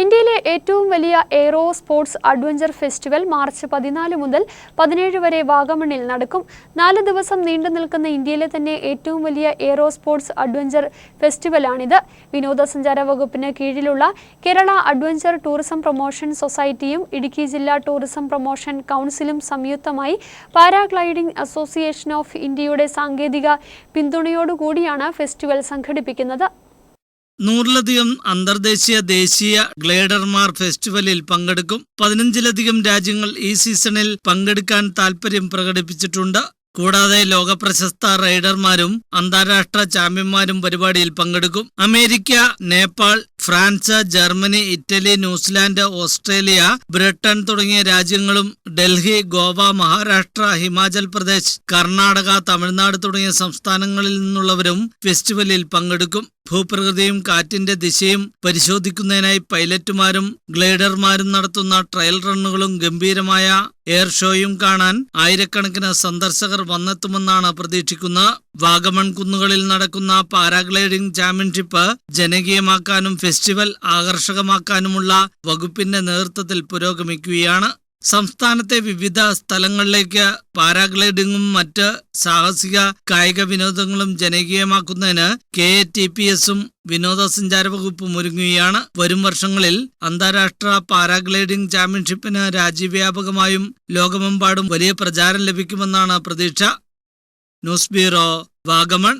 ഇന്ത്യയിലെ ഏറ്റവും വലിയ aero sports adventure festival March പതിനാല് മുതൽ പതിനേഴ് വരെ വാഗമണ്ണിൽ നടക്കും. നാല് ദിവസം നീണ്ടു നിൽക്കുന്ന ഇന്ത്യയിലെ തന്നെ ഏറ്റവും വലിയ എയ്റോ സ്പോർട്സ് അഡ്വഞ്ചർ ഫെസ്റ്റിവലാണിത്. വിനോദസഞ്ചാര വകുപ്പിന് കീഴിലുള്ള കേരള അഡ്വഞ്ചർ ടൂറിസം പ്രൊമോഷൻ സൊസൈറ്റിയും ഇടുക്കി ജില്ലാ ടൂറിസം പ്രൊമോഷൻ കൗൺസിലും സംയുക്തമായി പാരാഗ്ലൈഡിംഗ് അസോസിയേഷൻ ഓഫ് ഇന്ത്യയുടെ സാങ്കേതിക പിന്തുണയോടുകൂടിയാണ് ഫെസ്റ്റിവൽ സംഘടിപ്പിക്കുന്നത്. നൂറിലധികം അന്തർദേശീയ ദേശീയ ഗ്ലേഡർമാർ ഫെസ്റ്റിവലിൽ പങ്കെടുക്കും. പതിനഞ്ചിലധികം രാജ്യങ്ങൾ ഈ സീസണിൽ പങ്കെടുക്കാൻ താൽപര്യം പ്രകടിപ്പിച്ചിട്ടുണ്ട്. കൂടാതെ ലോക പ്രശസ്ത റൈഡർമാരും അന്താരാഷ്ട്ര ചാമ്പ്യന്മാരും പരിപാടിയിൽ പങ്കെടുക്കും. America Nepal France Germany Italy New Zealand Australia Britain തുടങ്ങിയ രാജ്യങ്ങളും ഡൽഹി ഗോവ മഹാരാഷ്ട്ര ഹിമാചൽ പ്രദേശ് കർണാടക തമിഴ്നാട് തുടങ്ങിയ സംസ്ഥാനങ്ങളിൽ നിന്നുള്ളവരും ഫെസ്റ്റിവലിൽ പങ്കെടുക്കും. ഭൂപ്രകൃതിയും കാറ്റിന്റെ ദിശയും പരിശോധിക്കുന്നതിനായി പൈലറ്റുമാരും ഗ്ലൈഡർമാരും നടത്തുന്ന ട്രയൽ റണ്ണുകളും ഗംഭീരമായ എയർ ഷോയും കാണാൻ ആയിരക്കണക്കിന് സന്ദർശകർ വന്നെത്തുമെന്നാണ് പ്രതീക്ഷിക്കുന്ന വാഗമൺ കുന്നുകളിൽ നടക്കുന്ന പാരാഗ്ലൈഡിംഗ് ചാമ്പ്യൻഷിപ്പ് ജനകീയമാക്കാനും ഫെസ്റ്റിവൽ ആകർഷകമാക്കാനുമുള്ള വകുപ്പിന്റെ നേതൃത്വത്തിൽ പുരോഗമിക്കുകയാണ് സംസ്ഥാനത്തെ വിവിധ സ്ഥലങ്ങളിലേക്ക് പാരാഗ്ലൈഡിംഗും മറ്റ് സാഹസിക കായിക വിനോദങ്ങളും ജനകീയമാക്കുന്നതിന് കെ എ ടി പി എസും വിനോദസഞ്ചാര വകുപ്പും ഒരുങ്ങുകയാണ്. വരും വർഷങ്ങളിൽ അന്താരാഷ്ട്ര പാരാഗ്ലൈഡിംഗ് ചാമ്പ്യൻഷിപ്പിന് രാജ്യവ്യാപകമായും ലോകമെമ്പാടും വലിയ പ്രചാരം ലഭിക്കുമെന്നാണ് പ്രതീക്ഷ. News bureau Vagamon.